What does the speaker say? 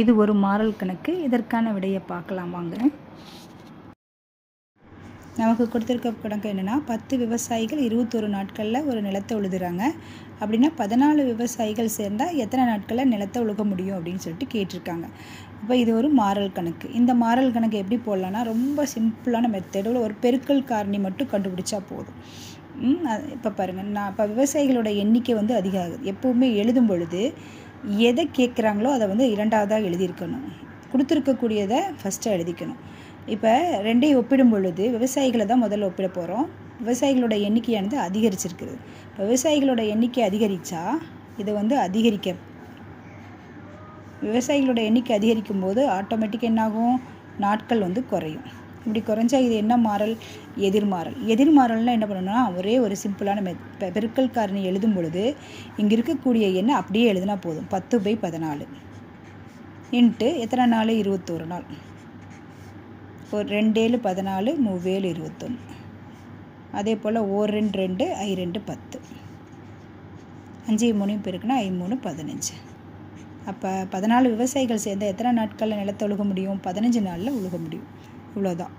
இது ஒரு மாறல் கணக்கு. இதற்கான விடையை பார்க்கலாம் வாங்க. நமக்கு கொடுத்துருக்க கணக்கு என்னென்னா பத்து விவசாயிகள் இருபத்தொரு நாட்களில் ஒரு நிலத்தை உழுதுறாங்க. அப்படின்னா பதினாலு விவசாயிகள் சேர்ந்தால் எத்தனை நாட்களில் நிலத்தை உழுக முடியும் அப்படின்னு சொல்லிட்டு கேட்டிருக்காங்க. இப்போ இது ஒரு மாறல் கணக்கு. இந்த மாறல் கணக்கு எப்படி போடலான்னா ரொம்ப சிம்பிளான மெத்தடில் ஒரு பெருக்கல் காரணி மட்டும் கண்டுபிடிச்சா போதும். இப்போ பாருங்கள் நான் இப்போ விவசாயிகளோட எண்ணிக்கை வந்து அதிகம் ஆகுது எப்போவுமே எழுதும் பொழுது எதை கேட்குறாங்களோ அதை வந்து இரண்டாவதாக எழுதியிருக்கணும். கொடுத்துருக்கக்கூடியதை ஃபஸ்ட்டாக எழுதிக்கணும். இப்போ ரெண்டையும் ஒப்பிடும் பொழுது விவசாயிகளை தான் முதல்ல ஒப்பிட போகிறோம் விவசாயிகளோட எண்ணிக்கையானது அதிகரிச்சிருக்குது. இப்போ விவசாயிகளோட எண்ணிக்கை அதிகரித்தா இதை வந்து அதிகரிக்க விவசாயிகளோட எண்ணிக்கை அதிகரிக்கும் போது ஆட்டோமேட்டிக் என்னாகும்? நாட்கள் வந்து குறையும். இப்படி குறைஞ்சா இது என்ன மாறல்? எதிர்மாறல் எதிர்மாறல்னால் என்ன பண்ணணும்னா ஒரே ஒரு சிம்பிளான மெ பெருக்கல் காரணி எழுதும் பொழுது இங்கே இருக்கக்கூடிய எண்ணை அப்படியே எழுதினா போதும். பத்து பை பதினாலு. இன்ட்டு எத்தனை நாள்? இருபத்தோரு நாள். ஒரு ரெண்டேழு பதினாலு மூவேழு இருபத்தொன்று அதே போல் ஓர் ரெண்டு ரெண்டு ஐ ரெண்டு பத்து. அஞ்சு மூணையும் பெருக்குனா ஐ மூணு பதினஞ்சு. அப்போ பதினாலு விவசாயிகள் சேர்ந்த எத்தனை நாட்களில் நிலத்தை உழுக முடியும்? பதினஞ்சு நாளில் உழுக முடியும். இவ்வளோதான்